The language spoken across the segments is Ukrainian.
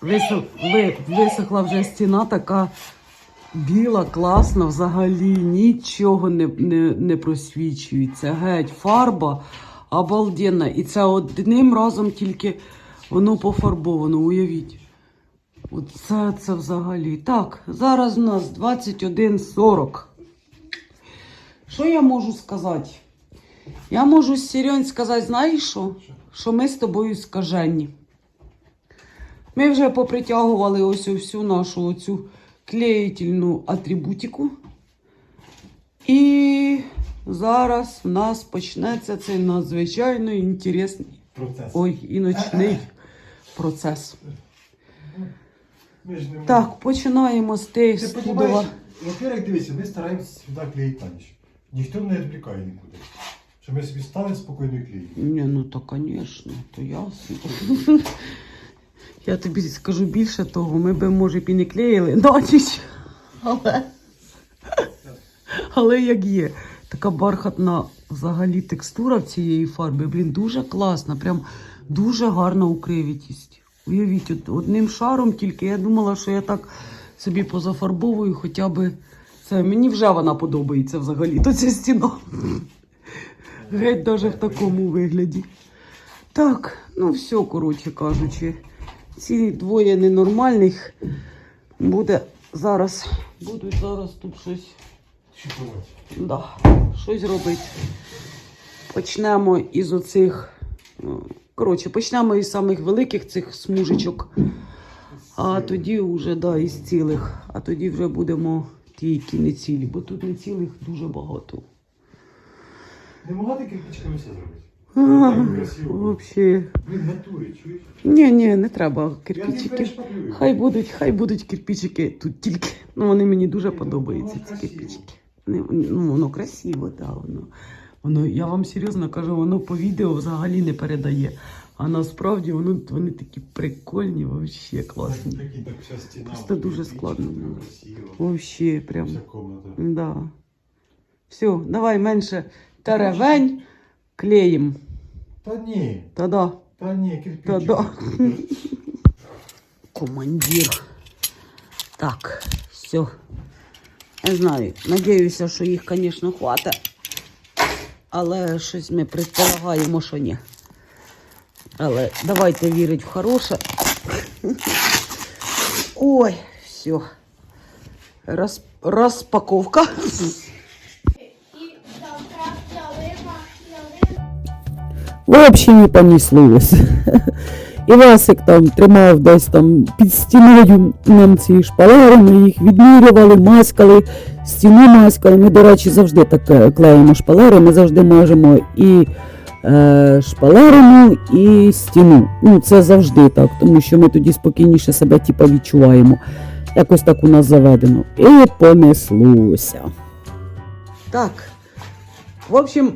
висох, ви, висохла вже стіна така біла, класна, взагалі нічого не, не, не просвічується. Геть, фарба обалденна. І це одним разом тільки воно пофарбовано, уявіть. Оце це взагалі. Так, зараз у нас 21.40. Що я можу сказати? Я можу Сірьонь сказати, знаєш що? Що ми з тобою скажені. Ми вже попритягували ось всю нашу оцю клеїтельну атрибутику. І зараз в нас почнеться цей надзвичайно інтересний, Процес. ой, і ночний процес. Так, починаємо з Ти тесту. розумієш, во-первых, дивися, ми стараємося сюди клеїти ніч. Ніхто не відвлікає нікуди. Що ми собі ставимо спокійно і клеїмо. Ні, ну то, звісно, то ясно. Я тобі скажу більше того, ми би, може, б і не клеїли на ніч. Але, але як є. Така бархатна взагалі текстура в цієї фарби, блін, дуже класна, прям дуже гарна укривітість. Уявіть, от, одним шаром тільки я думала, що я так собі позафарбовую хоча би це. Мені вже вона подобається взагалі, то ця стіна. Геть навіть в такому вигляді. Так, ну все, коротше кажучи. Ці двоє ненормальних буде зараз. Будуть зараз тут щось, да, щось робити. Почнемо із оцих. ну, Коротше, почнемо із самих великих цих смужечок. А тоді вже, да, із цілих. А тоді вже будемо ті, які не цілі, бо тут не цілих дуже багато. Не могла ти кирпичками все зробити? А. Вообще. Блін, в натурі, чуєш? Ні, ні, не треба кирпичики. Хай будуть, хай будуть кирпичики тут тільки. Ну, вони мені дуже подобаються, ці кирпичики. Вони- Ну, воно красиво, так, воно. Воно, я вам серйозно кажу, воно по відео взагалі не передає. А насправді воно, вони такі прикольні, вообще класні. Такі, так вся стіна. Просто от дуже складно. Красиво. Вообще прям. Вся комната. Да. Все, давай менше теревень, клеїм. Та ні, Та-да. та ні, кирпичик. Та да. Командир. Так, все. Я знаю, надіюся, що їх, звісно, хватить. Але щось ми предполагаємо, що ні. Але давайте вірити в хороше. Ой, все. Роз, розпаковка. Взагалі не понеслось. І Васик там тримав десь там під стіною нам ці шпалери, ми їх відмірювали, маскали, стіну маскали. Ми, до речі, завжди так клеїмо шпалери, ми завжди мажемо і е, шпалерину, і стіну. Ну, це завжди так, тому що ми тоді спокійніше себе типа, відчуваємо. Якось так у нас заведено. І понеслося. Так. В общем,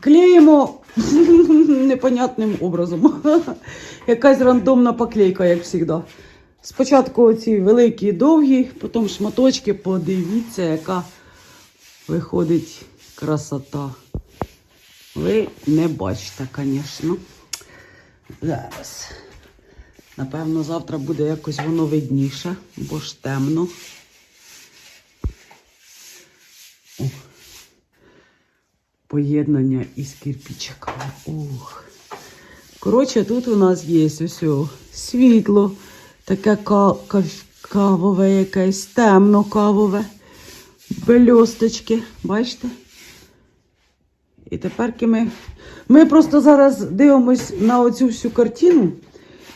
клеїмо непонятним образом. Якась рандомна поклейка, як завжди. Спочатку оці великі довгі, потім шматочки. Подивіться, яка виходить красота. Ви не бачите, звісно. Зараз. Напевно, завтра буде якось воно видніше, бо ж темно. Поєднання із кирпичиками. Ух. Коротше, тут у нас є ось світло, таке ка- ка- кавове якесь, темно кавове, бельосточки, бачите? І тепер ми, ми просто зараз дивимось на оцю всю картину.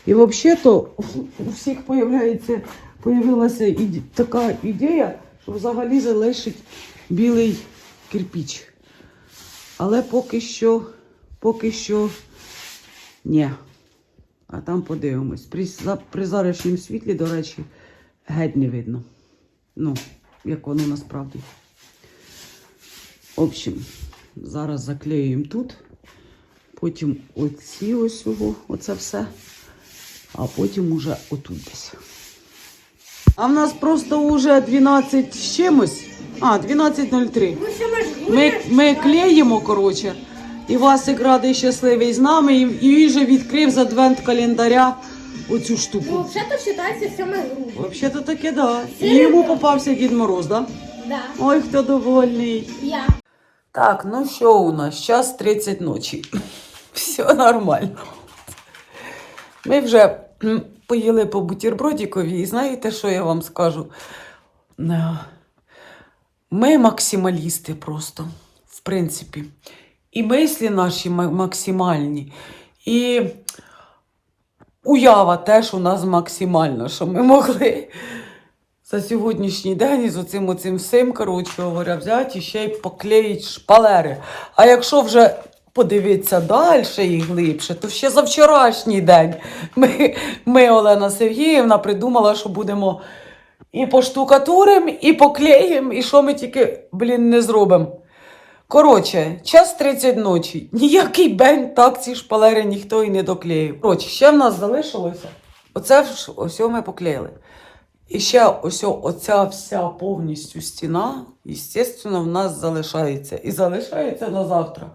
І взагалі-то у всіх появилася така ідея, що взагалі залишить білий кирпич. Але поки що, поки що ні. А там подивимось. При, при зарішнім світлі, до речі, геть не видно. Ну, як воно насправді. В общем, зараз заклеюємо тут. Потім оці ось оце все. А потім уже отут десь. А в нас просто вже 12 з чимось. А, 12.03. Ну ми Ми, клеїмо, коротше. І Васик радий щасливий з нами. І, він же відкрив з адвент календаря оцю штуку. Ну, взагалі-то вважається 7 грудня. Взагалі-то таке, да. І йому попався Дід Мороз, да? Да. Ой, хто довольний. Я. Так, ну що у нас? Час 30 ночі. Все нормально. Ми вже поїли по бутербродікові, і знаєте, що я вам скажу? Е, Ми максималісти просто, в принципі. І мислі наші максимальні. І уява теж у нас максимальна, що ми могли за сьогоднішній день із оцим оцим всім, коротше говоря, взяти і ще й поклеїть шпалери. А якщо вже подивитися далі і глибше, то ще за вчорашній день ми, ми Олена Сергіївна, придумала, що будемо і поштукатуримо, і поклеїмо, і що ми тільки, блін, не зробимо. Коротше, час 30 ночі. Ніякий бень так ці шпалери ніхто і не доклеїв. Коротше, ще в нас залишилося. Оце ж ось ми поклеїли. І ще ось оця вся повністю стіна, звісно, в нас залишається. І залишається на завтра.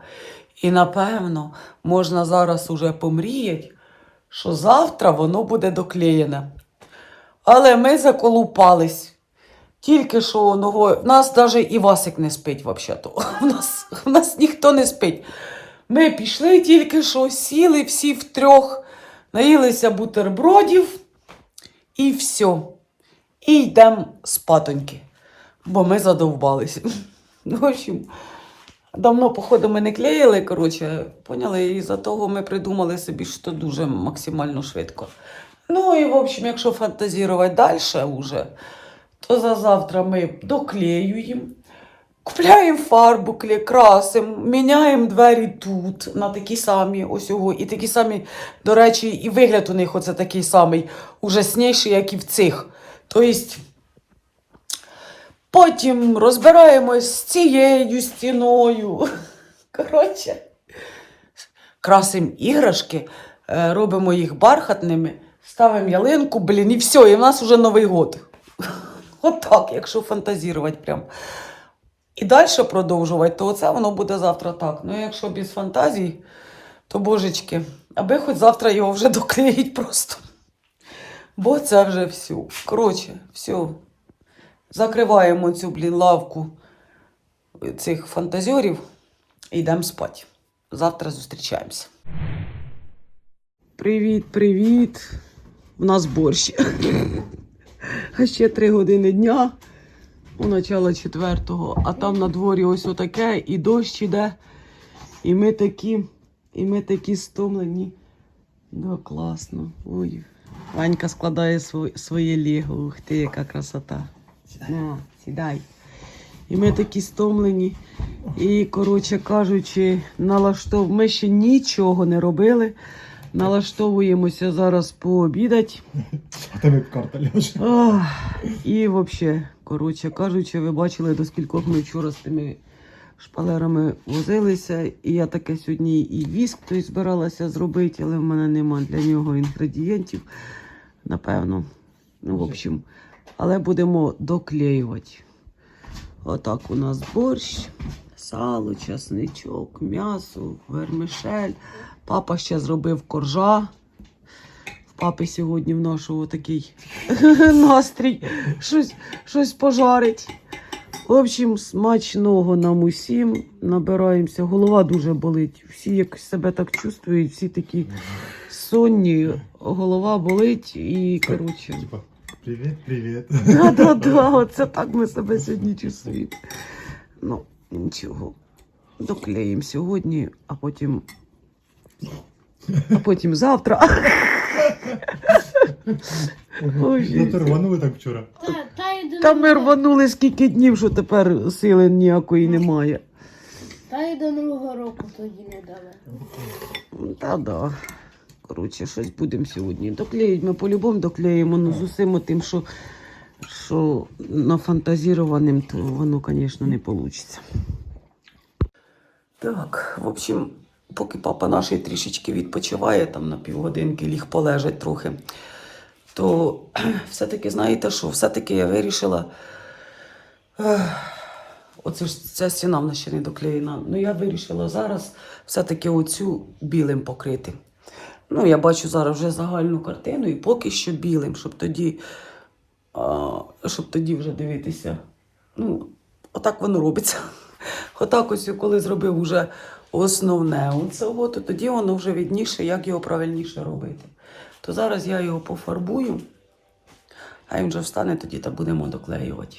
І напевно, можна зараз уже помріяти, що завтра воно буде доклеєне. Але ми заколупались. Тільки що ногою. В нас навіть і Васик не спить, взагалі-то. В нас, в нас ніхто не спить. Ми пішли тільки що, сіли всі втрьох, наїлися бутербродів і все. І йдемо спатоньки, бо ми задовбалися. Ну, В общем, давно, походу, ми не клеїли, коротше, поняли, і за того ми придумали собі, що дуже максимально швидко. Ну і, в общем, якщо фантазірувати далі уже, то за завтра ми доклеюємо, купляємо фарбу, красимо, міняємо двері тут на такі самі ось його, і такі самі, до речі, і вигляд у них оце такий самий, ужасніший, як і в цих. Тобто, потім розбираємось з цією стіною. Коротше, красимо іграшки, е, робимо їх бархатними, ставимо ялинку, блін, і все, і в нас вже Новий год. Отак, якщо фантазірувати прям. І далі продовжувати, то оце воно буде завтра так. Ну, якщо без фантазій, то божечки, аби хоч завтра його вже доклеїть просто. Бо це вже все. Коротше, все. Закриваємо цю, блін, лавку цих фантазерів і йдемо спати. Завтра зустрічаємося. Привіт, привіт. У нас борщ. А ще три години дня. У начало четвертого, а там на дворі ось отаке, і дощ іде. І ми такі, і ми такі стомлені. Да, класно. Ой. Ванька складає своє ліго. Ух ти, яка красота. На, сідай. І ми такі стомлені. І, коротше кажучи, налаштов... ми ще нічого не робили. Налаштовуємося зараз пообідати. А тебе карта ляже. І взагалі, коротше кажучи, ви бачили, до скількох ми вчора з тими шпалерами возилися. І я таке сьогодні і віск той збиралася зробити, але в мене нема для нього інгредієнтів. Напевно. Ну, в общем, але будемо доклеювати. Отак у нас борщ, сало, часничок, м'ясо, вермишель. Папа ще зробив коржа. В папи сьогодні в нашого такий настрій. Щось, щось пожарить. В общем, смачного нам усім. Набираємося. Голова дуже болить. Всі якось себе так чувствують, всі такі сонні. Голова болить і коротше. Привіт, привіт. Да-да-да, оце так ми себе сьогодні чувствуємо. Ну, нічого. Доклеїмо сьогодні, а потім. А потім завтра. Ой, Ну, рванули так вчора. Та, та Та ми рванули скільки днів, що тепер сили ніякої немає. Та й до Нового року тоді не дали. Та-да. Коротше, щось будемо сьогодні. Доклеїть ми по-любому доклеїмо, ну з усім тим, що, що нафантазірованим, то воно, звісно, не вийде. Так, в общем, поки папа наш трішечки відпочиває, там на півгодинки ліг полежать трохи, то все-таки, знаєте що, все-таки я вирішила. Оце ж ця стіна в нас ще не доклеєна. Ну я вирішила зараз все-таки оцю білим покрити. Ну, я бачу зараз вже загальну картину і поки що білим, щоб тоді, а, щоб тоді вже дивитися. Ну, отак воно робиться. Отак ось, коли зробив уже основне оцього, то тоді воно вже відніше, як його правильніше робити. То зараз я його пофарбую, а він вже встане тоді та будемо доклеювати.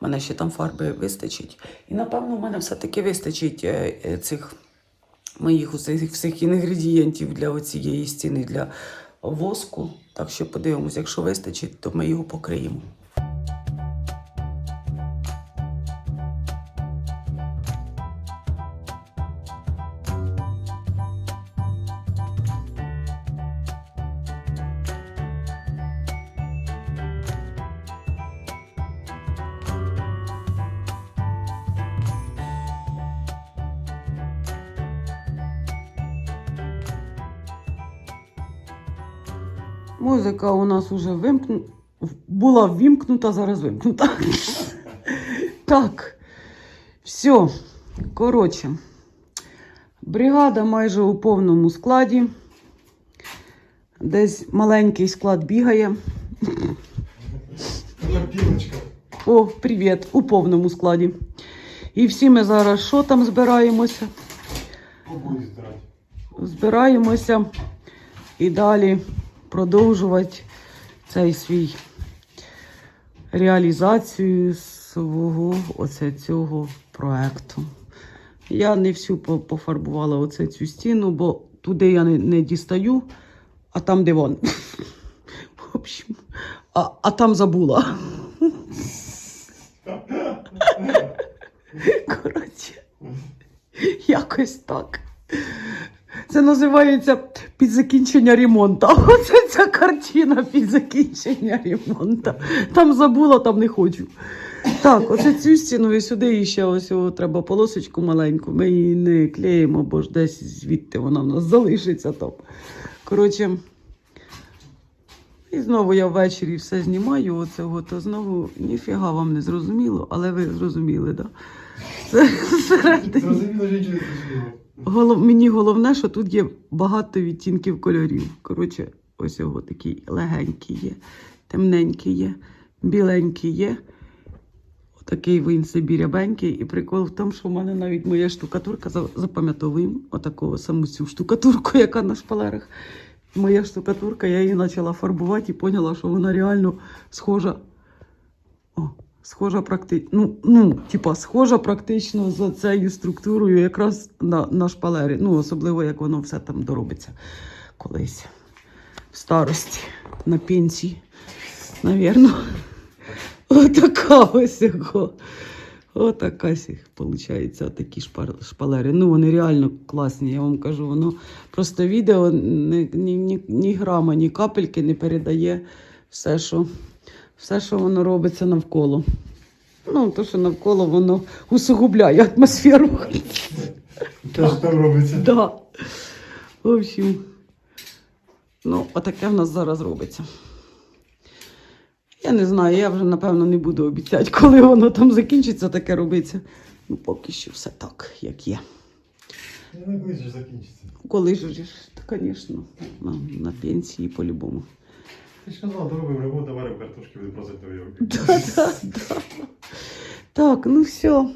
У мене ще там фарби вистачить. І напевно, в мене все-таки вистачить е, е, цих моїх усіх всіх інгредієнтів для цієї стіни для воску. Так що подивимось, якщо вистачить, то ми його покриємо. Музика у нас уже вимкну... була ввімкнута, зараз вимкнута. так. Все. Коротше. Бригада майже у повному складі. Десь маленький склад бігає. О, привіт, у повному складі. І всі ми зараз що там збираємося? Збираємося і далі продовжувати цей свій реалізацію свого оце цього проекту. Я не всю пофарбувала оце цю стіну, бо туди я не, не дістаю, а там диван. В общем, а, а там забула. Коротше, якось так. Це називається під закінчення ремонту. Оце ця картина під закінчення ремонту. Там забула, там не хочу. Так, оце цю стіну і сюди і ще ось о, треба полосочку маленьку. Ми її не клеїмо, бо ж десь звідти вона в нас залишиться там. Коротше, і знову я ввечері все знімаю, оце, то знову ніфіга вам не зрозуміло, але ви зрозуміли, так? Да? Зрозуміло, що нічого не зрозуміло. Голов... Мені головне, що тут є багато відтінків кольорів. Коротше, ось його такий легенький є, темненький є, біленький є. Отакий він собі рябенький. І прикол в тому, що в мене навіть моя штукатурка за- запам'ятовуємо отаку саму цю штукатурку, яка на шпалерах. Моя штукатурка, я її почала фарбувати і поняла, що вона реально схожа. О, схожа практично. Ну, ну, типа, схожа практично за цією структурою якраз на, на шпалері. Ну, особливо, як воно все там доробиться колись. В старості, на пенсії, навірно. Отака ось його. Отака сіх, виходить, такі шпалери. Ну, вони реально класні, я вам кажу. Воно просто відео ні, ні, ні грама, ні капельки не передає все, що, все, що воно робиться навколо. Ну, то, що навколо воно усугубляє атмосферу. Те, що там робиться. Да. В общем, ну, отаке в нас зараз робиться. Я не знаю, я вже напевно не буду обіцяти, коли воно там закінчиться, таке робиться. Ну, поки що все так, як є. Ну, коли ж закінчиться. Коли ж, звісно, на, на пенсії по-любому. Ти ж казала, доробив ремонт, давай картошки буде просити нові. Так, ну все.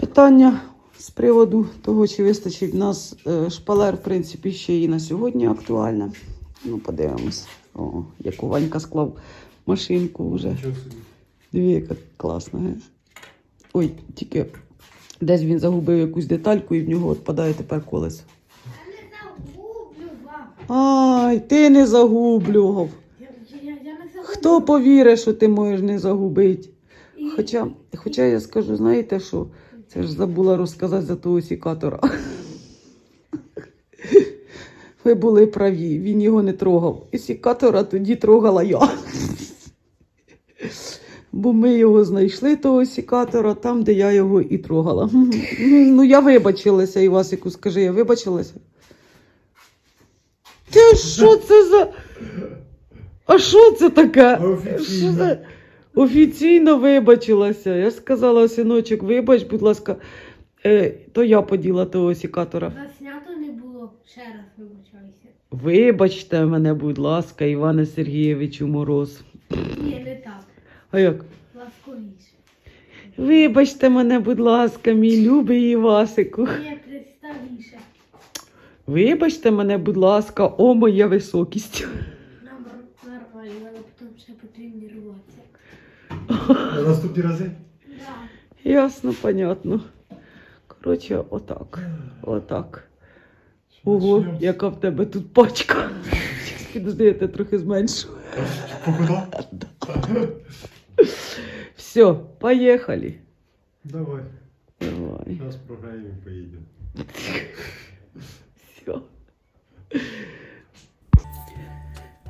Питання з приводу того, чи вистачить в нас е, шпалер, в принципі, ще і на сьогодні актуальне. Ну, подивимось. О, яку Ванька склав машинку вже. Дві, яка класна. ге? Ой, тільки десь він загубив якусь детальку і в нього відпадає тепер колесо. Ай, ти не загублював. Я, я, я не. Хто повірить, що ти можеш не загубити? І- Хоча, хоча я скажу, знаєте що? Це ж забула розказати за того сікатора. Ви були праві, він його не трогав. І сікатора тоді трогала я. Бо ми його знайшли, того сікатора, там, де я його і трогала. Ну, я вибачилася, Івасику, скажи, я вибачилася. Ти що це за. А що це таке? Офіційно. Що це? Офіційно вибачилася. Я ж сказала, синочок, вибач, будь ласка, е, то я поділа того сікатора. Заснято не було Ще раз вибачайся. Вибачте мене, будь ласка, Іване Сергійовичу Мороз. Ні, не так. А як? Ласковіше. Вибачте мене, будь ласка, мій любий Івасику. Ні. Вибачте мене, будь ласка, о моя високість. Нам нормально, але потім ще потренуватися. Наступні рази. Да. Ясно, понятно. Коротше, отак. Отак. Ого, яка в тебе тут пачка. Щас, Підожди, я тебе трохи зменшу. Похуда? Все, поїхали. Давай. Давай. Зараз програємо і поїдемо. Все.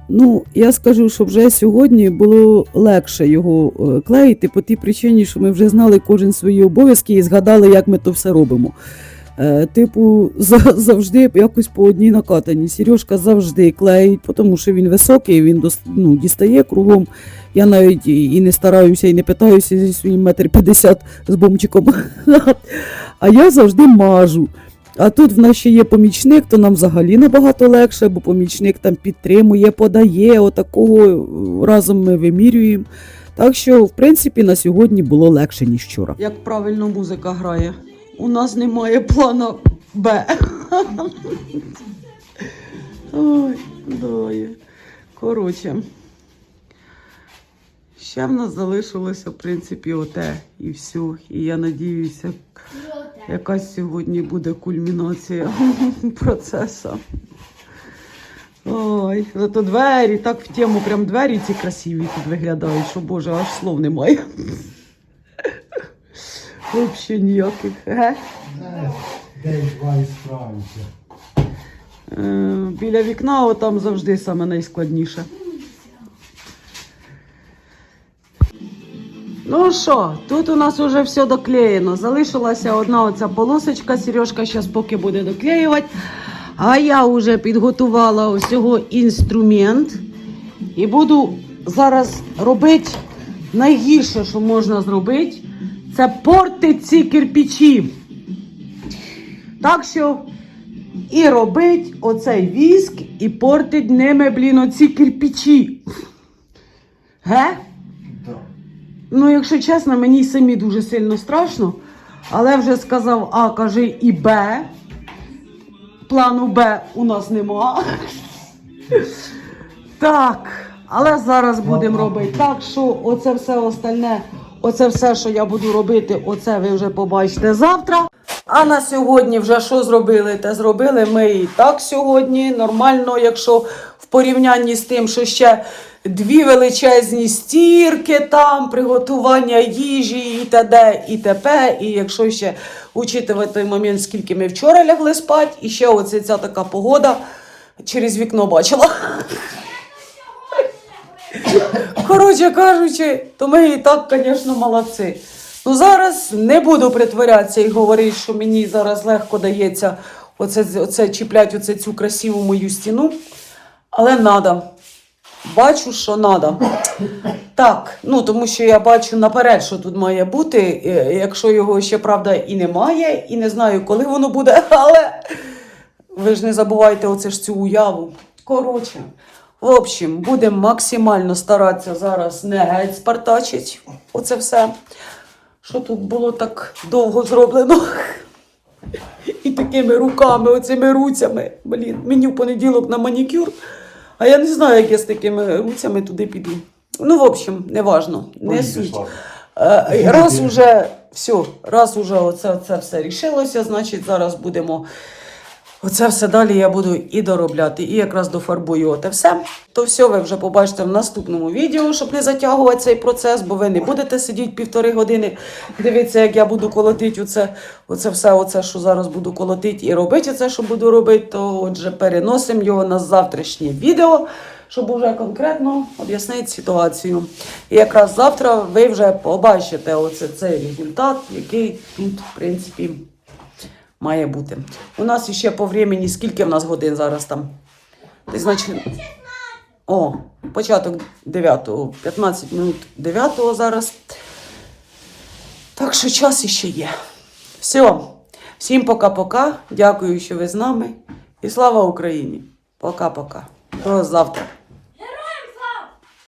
Ну, я скажу, що вже сьогодні було легше його е, клеїти по тій причині, що ми вже знали кожен свої обов'язки і згадали, як ми то все робимо. Е, типу, за- завжди якось по одній накатані. Сережка завжди клеїть, тому що він високий, він ну, дістає кругом. Я навіть і не стараюся, і не питаюся зі своїм метр п'ятдесят з бомчиком. А я завжди мажу. А тут в нас ще є помічник, то нам взагалі набагато легше, бо помічник там підтримує, подає, отакого е, разом ми вимірюємо. Так що, в принципі, на сьогодні було легше, ніж вчора. Як правильно музика грає? У нас немає плану Б. Ой, дає. Коротше. Ще в нас залишилося, в принципі, оте і все. І я надіюся, яка сьогодні буде кульмінація процесу. Ой, зато двері, так в тему, прям двері ці красиві тут виглядають, що Боже, аж слов немає. Взагалі ніяких. Ге? І справимося. Е, біля вікна отам завжди саме найскладніше. Ну що, тут у нас вже все доклеєно. Залишилася одна оця полосочка. Сережка зараз поки буде доклеювати. А я вже підготувала ось цього інструмент. І буду зараз робити найгірше, що можна зробити. Це портити ці кирпичі. Так що і робить оцей віск і портить ними, блін, оці кирпичі. Ге? Ну, якщо чесно, мені самі дуже сильно страшно, але вже сказав А, каже і Б. Плану Б у нас нема. Так, але зараз будемо робити так, що оце все остальне, оце все, що я буду робити, оце ви вже побачите завтра. А на сьогодні вже що зробили? Те зробили ми і так сьогодні. Нормально, якщо порівнянні з тим, що ще дві величезні стірки там, приготування їжі і т.д. і т.п. І якщо ще учитувати той момент, скільки ми вчора лягли спати, і ще оце ця така погода через вікно бачила. Коротше кажучи, то ми і так, звісно, молодці. Ну зараз не буду притворятися і говорити, що мені зараз легко дається оце, оце чіплять оце цю красиву мою стіну. Але надо. Бачу, що надо. Так, ну тому що я бачу наперед, що тут має бути. е, Якщо його ще правда і немає, і не знаю, коли воно буде, але ви ж не забувайте оце ж цю уяву. Коротше, в общем, будемо максимально старатися зараз не геть спартачить оце все, що тут було так довго зроблено. І такими руками, оцими руцями. Блін, мені в понеділок на манікюр. А я не знаю, як я з такими руцями туди піду. Ну, в общем, не важно, не суть. Е, Раз уже все, раз уже оце, оце все рішилося, значить зараз будемо. Оце все далі я буду і доробляти, і якраз дофарбую оте все. То все ви вже побачите в наступному відео, щоб не затягувати цей процес, бо ви не будете сидіти півтори години. Дивіться, як я буду колотити оце, оце все, оце, що зараз буду колотити і робити це, що буду робити. То отже, переносимо його на завтрашнє відео, щоб уже конкретно об'яснити ситуацію. І якраз завтра ви вже побачите оце цей результат, який тут, в принципі, має бути. У нас ще по времени, скільки в нас годин зараз там? Десь, значить, о, початок 9, 15 минут 9 зараз. Так що час іще є. Все. Всім пока-пока. Дякую, що ви з нами. І слава Україні! Пока-пока. До завтра.